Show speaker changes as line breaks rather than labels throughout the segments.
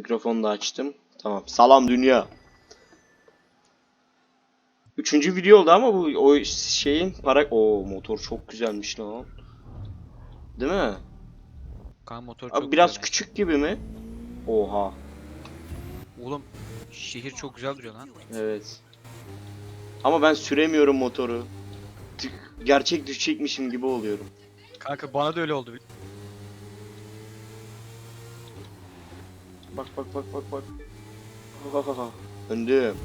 Mikrofonu da açtım. Tamam. Salam dünya. Üçüncü video oldu ama bu o şeyin para... O motor çok güzelmiş lan. Değil mi?
Kanka motor
Abi
çok
biraz
güzel.
küçük gibi mi? Oha.
Oğlum şehir çok güzel duruyor lan.
Evet. Ama ben süremiyorum motoru. Gerçek düşecekmişim gibi oluyorum.
Kanka bana da öyle oldu.
Bak bak bak bak bak. Öndüm.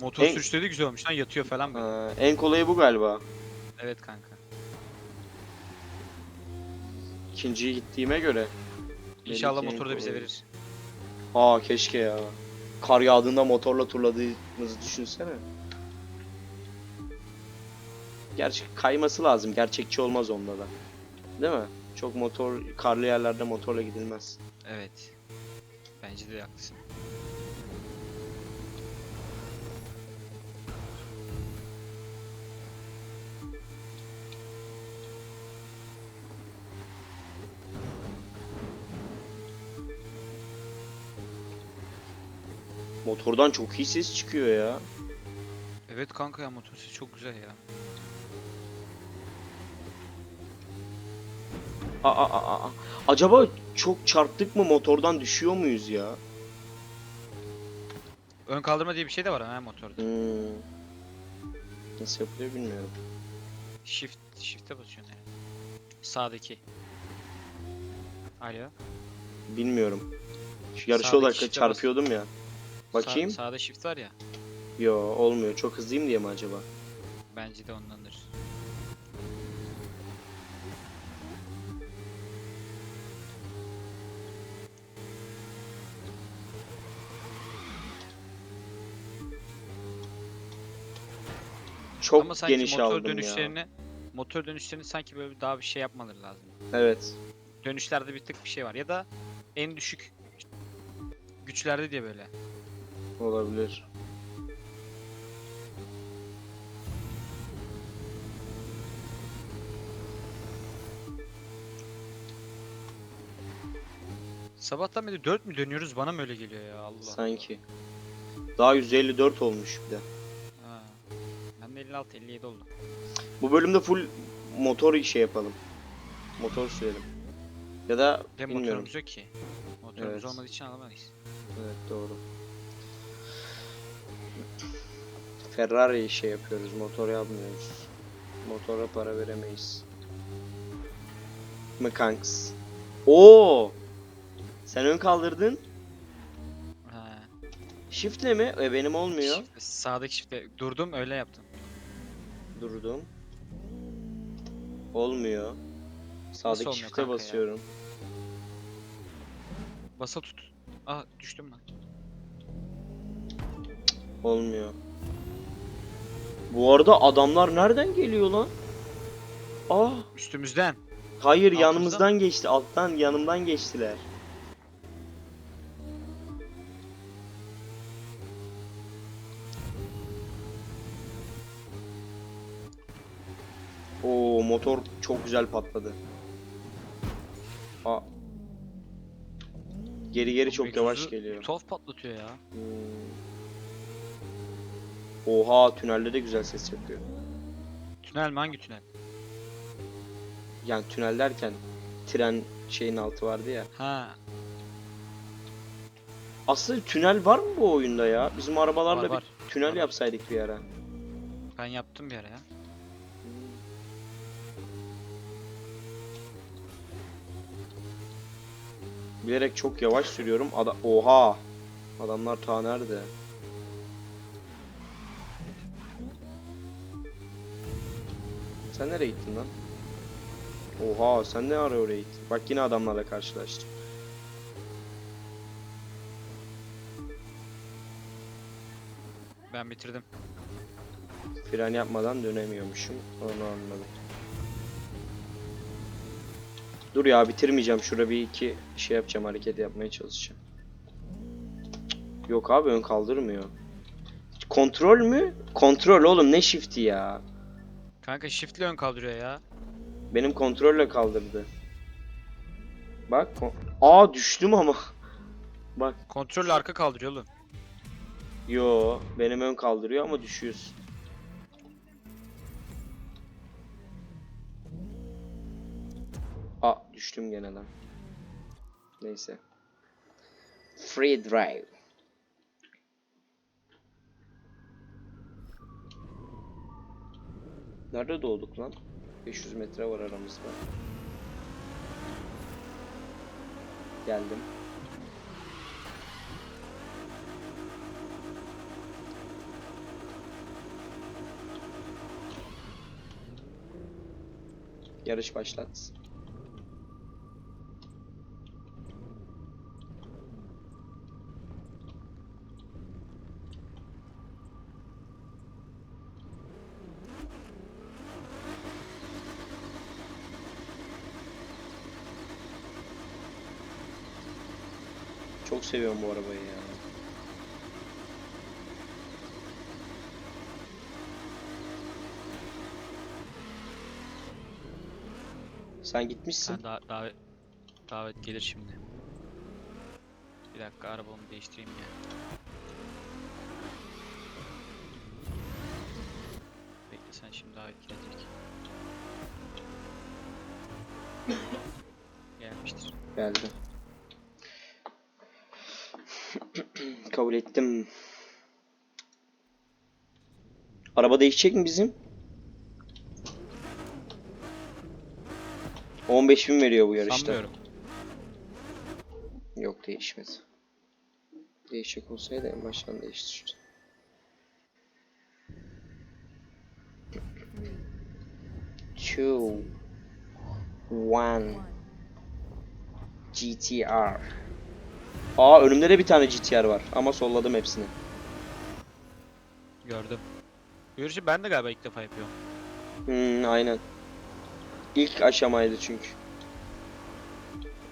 Motor
En-
sürüşleri de güzel olmuş lan yatıyor falan böyle.
Ee, en kolayı bu galiba.
Evet kanka.
İkinciye gittiğime göre.
İnşallah
Benimki en
motoru da bize
kolayı.
verir.
Aa keşke ya. Kar yağdığında motorla turladığımızı düşünsene. Gerçi kayması lazım. Gerçekçi olmaz onda da. Değil mi? Çok motor, karlı yerlerde motorla gidilmez.
Evet. Bence de haklısın.
Motordan çok iyi ses çıkıyor ya.
Evet kanka ya motor sesi çok güzel ya.
Aa, aa, aa. Acaba çok çarptık mı motordan düşüyor muyuz ya?
Ön kaldırma diye bir şey de var ha motorda.
Hmm. Nasıl yapılıyor bilmiyorum.
Shift, shift'e basıyorsun yani. Sağdaki. Alo.
Bilmiyorum. Şu
Sağdaki
olarak
shift'e
çarpıyordum ya. Bakayım.
Sağ, sağda shift var ya.
Yo olmuyor. Çok hızlıyım diye mi acaba?
Bence de ondandır.
Çok
Ama sanki
geniş
motor
aldım
dönüşlerini motor dönüşlerini sanki böyle daha bir şey yapmaları lazım.
ya. Evet.
Dönüşlerde bir tık bir şey var ya da en düşük güçlerde diye böyle.
Olabilir.
Sabahtan beri 4 mü dönüyoruz bana mı öyle geliyor ya Allah.
Sanki. Daha 154 olmuş bir de.
Ha. Ben de 56 57 oldu.
Bu bölümde full motor şey yapalım. Motor sürelim. Ya da
Ve
bilmiyorum.
motorumuz yok ki. Motorumuz
Evet.
olmadığı için alamayız.
Evet doğru. Ferrari şey yapıyoruz, motor yapmıyoruz. Motora para veremeyiz. Mı kanks? Oo! Sen ön kaldırdın.
Ha.
Shift'le mi? E benim olmuyor.
Shift- sağdaki shift'e durdum öyle yaptım.
Durdum. Olmuyor. Sağdaki
olmuyor
shift'e
kanka ya?
basıyorum.
Basa tut. Ah düştüm ben.
Olmuyor. Bu arada adamlar nereden geliyor lan? Ah!
Üstümüzden.
Hayır
Altımızdan
yanımızdan geçti. Alttan yanımdan geçtiler. Motor çok güzel patladı. Aa. Geri geri çok
Egzozu
yavaş geliyor.
Tuhaf patlatıyor ya.
Hmm. Oha tünelde de güzel ses yapıyor.
Tünel mi hangi tünel?
Yani tünel derken tren şeyin altı vardı ya.
Ha.
Aslında tünel var mı bu oyunda ya? Bizim arabalarla
Var, var.
bir tünel
Var.
yapsaydık bir ara.
Ben yaptım bir ara ya.
Bilerek çok yavaş sürüyorum. Ada Oha! Adamlar ta nerede? Sen nereye gittin lan? Oha sen ne ara oraya gittin? Bak yine adamlarla karşılaştım.
Ben bitirdim.
Fren yapmadan dönemiyormuşum. Onu anladım. Dur ya bitirmeyeceğim. Şurada bir iki şey yapacağım. Hareket yapmaya çalışacağım. Yok abi ön kaldırmıyor. Kontrol mü? Kontrol oğlum ne shift'i ya.
Kanka shift'le ön kaldırıyor ya.
Benim kontrolle kaldırdı. Bak. Aa düştüm ama. Bak.
Kontrolle arka kaldırıyor oğlum.
Yo, benim ön kaldırıyor ama düşüyorsun. Düştüm gene lan. Neyse. Free drive. Nerede doğduk lan? 500 metre var aramızda. Geldim. Yarış başlat. Çok seviyorum bu arabayı ya. Sen gitmişsin.
Ha, da davet davet gelir şimdi. Bir dakika arabamı değiştireyim ya. Bekle sen şimdi davet gelecek. Gelmiştir.
Geldi. Kabul ettim. Araba değişecek mi bizim? 15 bin veriyor bu yarışta.
Sanmıyorum.
Yok değişmedi. Değişecek olsaydı en baştan değiştirirdi. Two, one, GTR. Aa önümde de bir tane GTR var ama solladım hepsini.
Gördüm. Yarışı ben de galiba ilk defa yapıyorum.
Hmm, aynen. İlk aşamaydı çünkü.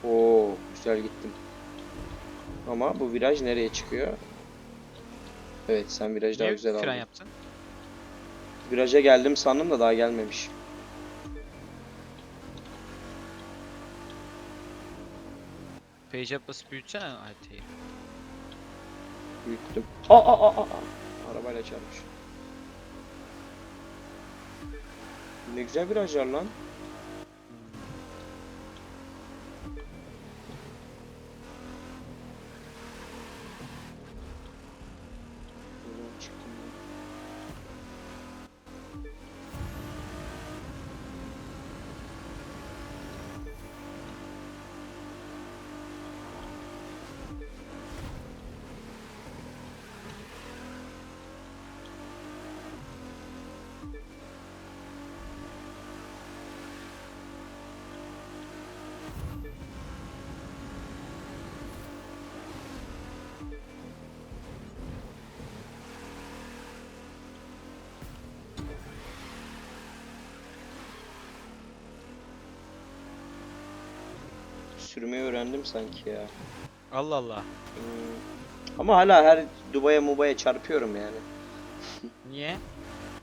Oo, güzel gittim. Ama bu viraj nereye çıkıyor? Evet, sen viraj daha
Niye
güzel
fren
aldın.
yaptın?
Viraja geldim sandım da daha gelmemiş.
Page up basıp büyütsene haritayı.
Büyüttüm. Aa, aa, aa, aa. Arabayla çarpmış. Ne güzel virajlar lan. Sürmeyi öğrendim sanki ya.
Allah Allah.
Hmm. Ama hala her Dubai'ye Mubai'ye çarpıyorum yani.
Niye?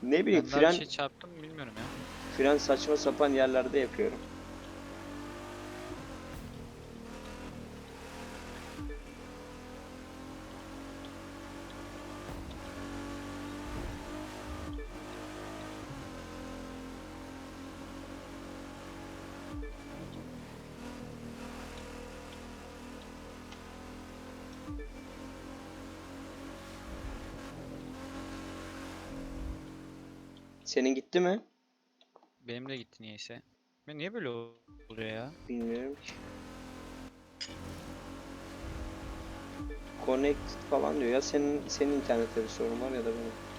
Ne bileyim
Ben
fren
bir şey çarptım bilmiyorum ya.
fren saçma sapan yerlerde yapıyorum. Senin gitti mi?
Benim de gitti niyeyse. Ben niye böyle oluyor ya?
Bilmiyorum ki. Connect falan diyor ya senin senin internette bir sorun var ya da benim.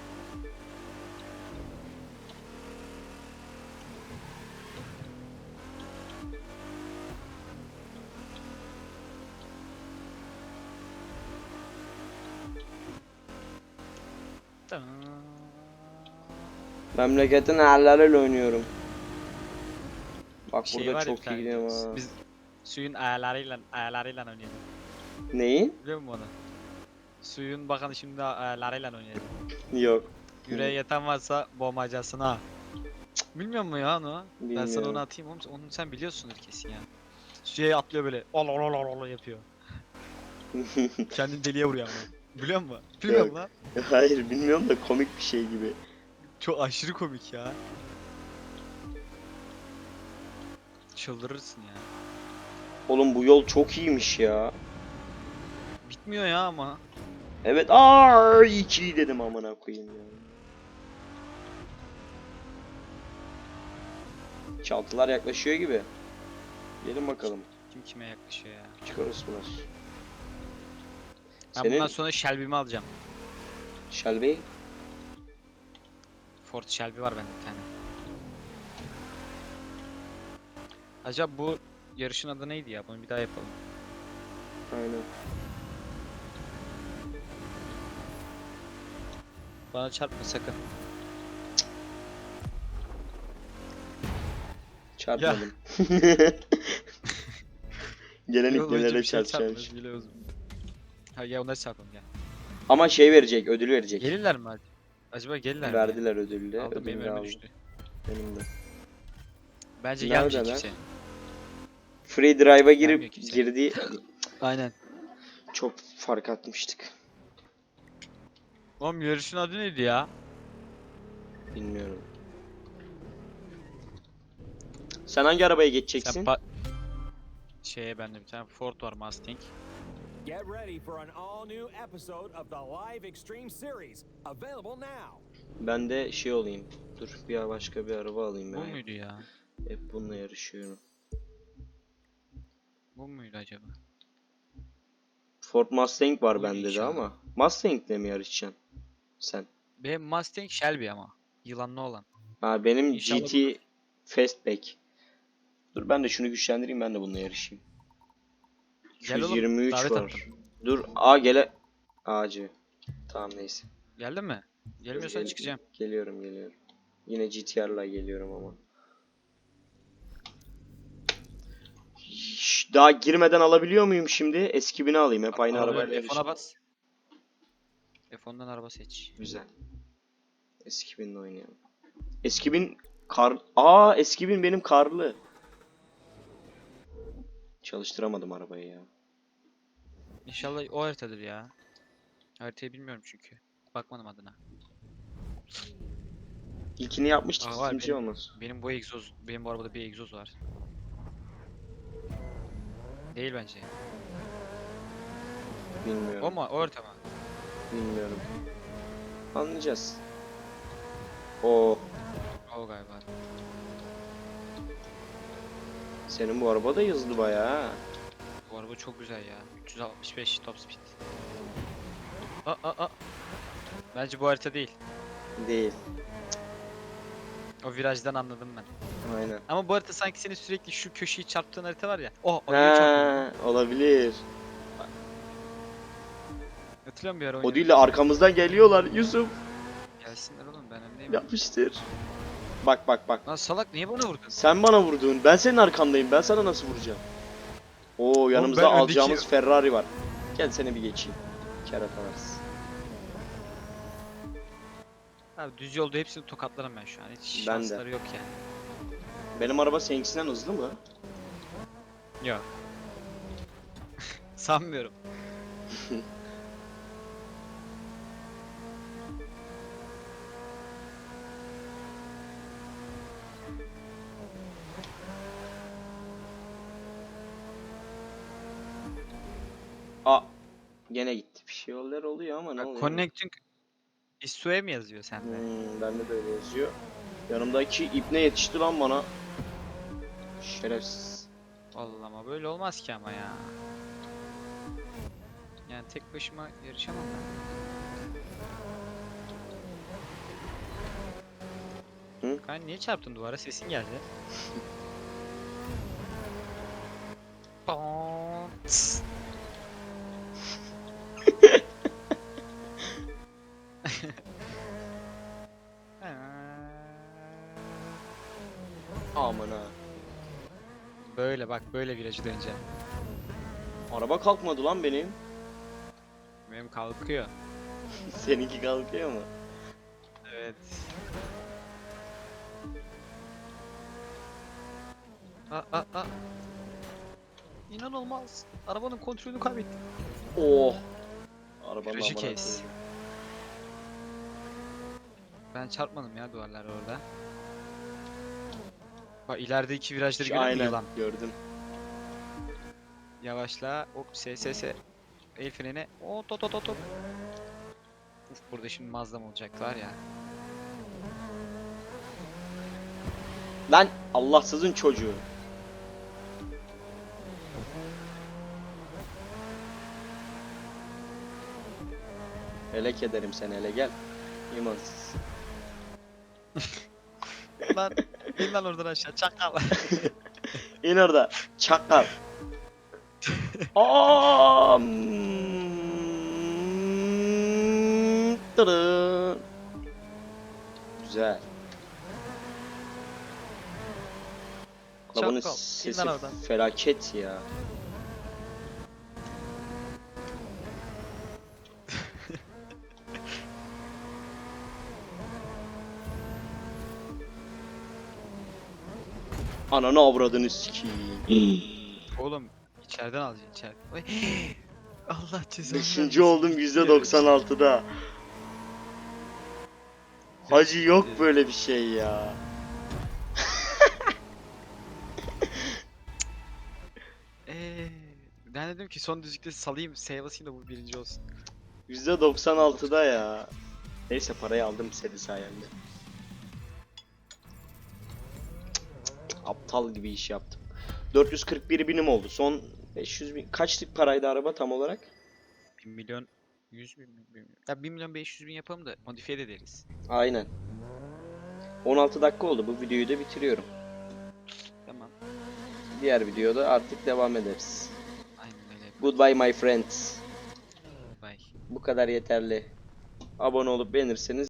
Memleketin ayarlarıyla oynuyorum. Bak
Şey
burada çok iyi gidiyorum ha.
Biz suyun ayarlarıyla ayarlarıyla oynayalım.
Neyin?
Biliyor musun onu? Suyun bakalım şimdi ayarlarıyla oynayalım.
Yok.
Yüreğe yeten varsa boğmacasına. Cık, Bilmiyor musun ya onu? Ben sana
Bilmiyorum.
onu atayım oğlum. Onu sen biliyorsundur kesin ya. Suya atlıyor böyle. Ol ol ol ol ol yapıyor. Kendini deliye vuruyor ama. Biliyor musun? Bilmiyorum lan.
Hayır bilmiyorum da komik bir şey gibi.
Çok aşırı komik ya. Çıldırırsın ya.
Oğlum bu yol çok iyiymiş ya.
Bitmiyor ya ama.
Evet aa iki dedim amına koyayım ya. Çaltılar yaklaşıyor gibi. Gelin bakalım.
Kim kime yaklaşıyor ya.
Çıkarız bunlar.
Ben
Senin
bundan sonra Shelby'mi alacağım.
Shelby
Ford Shelby var bende bir tane. Acaba bu yarışın adı neydi ya? Bunu bir daha yapalım.
aynen.
Bana çarpma sakın.
Çarpmadım. Gelen
bir şey
çarpacağım.
Ha gel onları çarpalım gel.
Ama şey verecek, ödül verecek.
Gelirler mi? acaba? Acaba gelirler mi?
Verdiler ödülü.
ya? Aldım benim
ödülünü
önüme
aldım.
düştü.
Benim de.
Bence
Nerede
gelmeyecek
lan?
kimse.
Free Drive'a girip
kimse.
girdi.
Aynen.
Çok fark atmıştık.
Oğlum yarışın adı neydi ya?
Bilmiyorum. Sen hangi arabaya
Sen
geçeceksin?
pa- Şeye bende bir tane Ford var Mustang.
Get ready for an all new episode of the Live Extreme Series, available now.
Ben de şey olayım. Dur bir başka bir araba alayım
Bu
ya.
muydu ya?
Hep bununla yarışıyorum.
Bu muydu acaba?
Ford Mustang var
Buydu
bende de
inşallah.
ama. Mustang'le mi yarışacaksın? Sen.
Benim Mustang Shelby ama. Yılanlı olan.
Ha benim
İnşallah
GT Fastback. Dur ben de şunu güçlendireyim ben de bununla yarışayım.
Gel oğlum,
123
davet
var.
attım.
Dur A gele A'cı. Tamam neyse.
Geldin mi? Gelmiyorsan
gel-
çıkacağım.
Geliyorum geliyorum. Yine GTR'la geliyorum ama. Şş, Daha girmeden alabiliyor muyum şimdi? Eski bini alayım. Hep aynı
Araba-
arabayla
F10'a
yarışayım.
bas. F10'dan araba seç.
Güzel. Eski binle oynayalım. Eski bin kar... Aa eski bin benim karlı. Çalıştıramadım arabayı ya.
İnşallah o haritadır ya. Haritayı bilmiyorum çünkü. Bakmadım adına.
İlkini yapmıştık.
Aa, var
Hiçbir şey
benim.
olmaz.
Benim bu egzoz, benim bu arabada bir egzoz var. Değil bence.
Bilmiyorum.
O mu? O harita mı?
Bilmiyorum. Anlayacağız. O
O galiba.
senin bu araba da hızlı bayağı.
Bu araba çok güzel ya. 365 top speed. Aa aa aa. Bence bu harita değil.
Değil.
O virajdan anladım ben.
Aynen.
Ama bu harita sanki senin sürekli şu köşeyi çarptığın harita var ya. Oh, o niye çarpıyor?
Ha, olabilir.
Hatırlıyor musun bir ara
O değil de arkamızdan geliyorlar Yusuf.
Gelsinler oğlum ben öndeyim.
Yapmıştır. Bak bak bak.
Lan salak niye bana vurdun?
Sen bana vurdun. Ben senin arkandayım. Ben sana nasıl vuracağım? Oo yanımızda
ben öndeki-
alacağımız Ferrari var. Gel seni bir geçeyim. Keratalar.
Abi düz yolda hepsini tokatlarım ben şu an. Hiç
Ben de.
şansları yok yani.
Benim araba seninkisinden hızlı mı?
Yok. Sanmıyorum.
Gene gitti. Bir şey oluyor ama ne oluyor?
Connecting Isue mi yazıyor sende?
Hmm, bende de öyle yazıyor. Yanımdaki ipne yetişti lan bana. Şerefsiz.
Allah ama böyle olmaz ki ama ya. Yani tek başıma yarışamam ben.
Hı?
Kan niye çarptın duvara? Sesin geldi.
Aman ha.
Böyle bak böyle virajı döneceğim.
Araba kalkmadı lan benim.
Benim kalkıyor.
Seninki kalkıyor mu?
Evet. Aa, aa, aa. İnanılmaz. Arabanın kontrolünü kaybettim.
Oh. Arabanın
Virajı kes.
koyayım.
Ben çarpmadım ya duvarlar orada. Bak ileride iki virajları görüyor musun yılan?
gördüm.
Yavaşla. Hop SSS. El freni. O to to to to. Uf burada şimdi Mazda'm olacaklar ya.
Lan Allahsızın çocuğu. Elek ederim seni hele gel. İmansız.
Lan in lan oradan aşağı çakal.
İn orada. Çakal. Aa, tırın. Güzel.
Çakal, in
sesi
oradan.
felaket ya. Ananı avradını sikeyim.
Oğlum içeriden alacaksın içeriden. Oy. Allah cezanı
Beşinci oldum %96'da. Hacı yok böyle bir şey ya.
Eee ben dedim ki son düzlükte salayım save da bu birinci olsun.
%96'da ya. Neyse parayı aldım senin sayende. Aptal gibi iş yaptım. 441 binim oldu. Son 500 bin. Kaçlık paraydı araba tam olarak?
1 milyon 100 bin bilmiyorum. Ya 1 milyon 500 bin yapalım da modifiye de ederiz.
Aynen. 16 dakika oldu. Bu videoyu da bitiriyorum.
Tamam.
Diğer videoda artık devam ederiz.
Aynen öyle.
Goodbye my friends.
Bye.
Bu kadar yeterli. Abone olup beğenirseniz